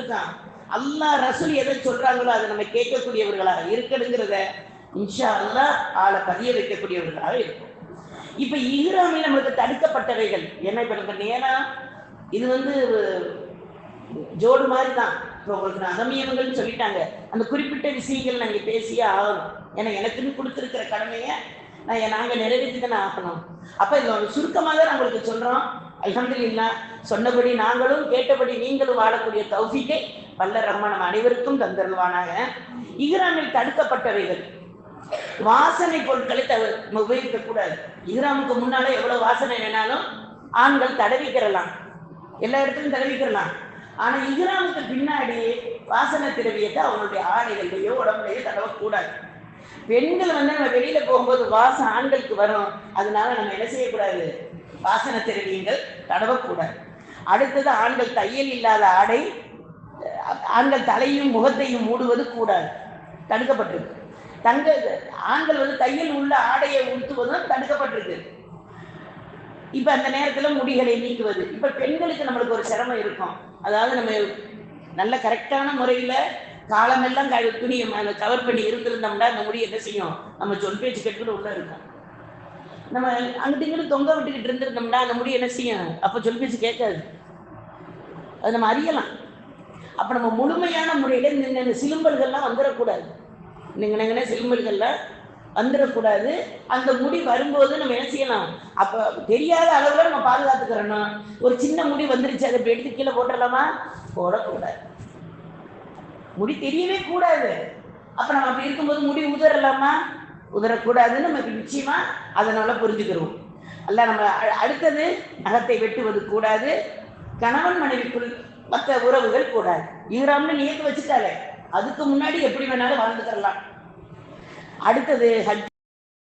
இருக்கான் அல்லா ரசூல் எதை சொல்றாங்களோ அதை நம்ம கேட்கக்கூடியவர்களாக இருக்கணுங்கிறத இன்ஷா அல்லா ஆளை பதிய வைக்கக்கூடியவர்களாக இருக்கும். இப்ப இஹ்ராமில் நம்மளுக்கு தடுக்கப்பட்டவைகள் என்ன? இப்ப நம்ம நேரம் இது வந்து ஜோடு மாதிரி தான் இப்போ உங்களுக்கு நான் அகமியவங்கள்னு சொல்லிட்டாங்க. அந்த குறிப்பிட்ட விஷயங்கள் நாங்கள் பேசியே ஆகணும். ஏன்னா எனக்குன்னு கொடுத்துருக்கிற கடமையை நான் நாங்கள் நிறைவேற்றி தானே ஆகணும். அப்போ இது சுருக்கமாக தான் உங்களுக்கு சொல்கிறோம் அல்ஹம்துலில்லா சொன்னபடி நாங்களும் கேட்டபடி நீங்களும் வாழக்கூடிய தௌஃபீக்கை வல்ல ரஹ்மான் அனைவருக்கும் தந்தருவானாக இஹ்ராமில் தடுக்கப்பட்டவைகள். வாசனை பொருட்களை தவிர நம்ம உபயோகிக்கக்கூடாது. இஹ்ராமுக்கு முன்னாலே எவ்வளவு வாசனை வேணாலும் ஆண்கள் தடவிக்கிறலாம் எல்லா இடத்துலையும் தடவிக்கிறலாம் ஆனா இஹ்ராமுக்கு பின்னாடி வாசனை திரவியத்தை அவங்களுடைய ஆடைகள்லையோ உடம்புலையோ தடவக்கூடாது. பெண்கள் வந்து நம்ம வெளியில போகும்போது வாசம் ஆண்களுக்கு வரும். அதனால நம்ம என்ன செய்யக்கூடாது? வாசனை திரவியங்கள் தடவக்கூடாது அடுத்தது ஆண்கள் தையல் இல்லாத ஆடை ஆண்கள் தலையும் முகத்தையும் மூடுவது கூடாது. தடுக்கப்பட்டிருக்கு. தங்க ஆண்கள் வந்து தையல் உள்ள ஆடையை உடுத்துவதும் தடுக்கப்பட்டிருக்கு. இப்ப அந்த நேரத்துல முடிகளை நீக்குவது. இப்ப பெண்களுக்கு நம்மளுக்கு ஒரு சிரமம் இருக்கும். அதாவது நம்ம நல்ல கரெக்டான முறையில காலமெல்லாம் துணியை கவர் பண்ணி இருந்திருந்தோம்னா அந்த முடி என்ன செய்யும்? நம்ம சொல் பேச்சு கேட்டுக்கிட்டு உள்ள இருக்கும். நம்ம அங்கிட்டு இங்கிட்டு தொங்க விட்டுக்கிட்டு இருந்திருந்தோம்னா அந்த முடி என்ன செய்யும்? அப்போ சொல்லி பேச்சு கேட்காது. அது நம்ம அறியலாம். அப்போ நம்ம முழுமையான முறையில் இந்த சிலும்பல்கள்லாம் வந்துடக்கூடாது நீங்க சிலும்பல்கள்லாம் வந்துடக்கூடாது அந்த முடி வரும்போது நம்ம என்ன செய்யலாம்? அப்போ தெரியாத அளவில் நம்ம பாதுகாத்துக்கிறோம் ஒரு சின்ன முடி வந்துருச்சு அதை இப்படி எடுத்து கீழே போட்டுடலாமா போடக்கூடாது. முடி தெரியவே கூடாது. அப்போ நம்ம அப்படி இருக்கும்போது முடி உதறலாமா உதறக்கூடாதுன்னு நமக்கு நிச்சயமா அதனால புரிஞ்சுக்கிறோம் அல்ல நம்ம அடுத்தது நகத்தை வெட்டுவது கூடாது கணவன் மனைவிக்குள் மற்ற உறவுகள் கூடாது. ஈராம்னு நியத்து வச்சுட்டாலே அதுக்கு முன்னாடி எப்படி வேணாலும் வாழ்ந்துக்கிறலாம். அடுத்தது ஹஜ்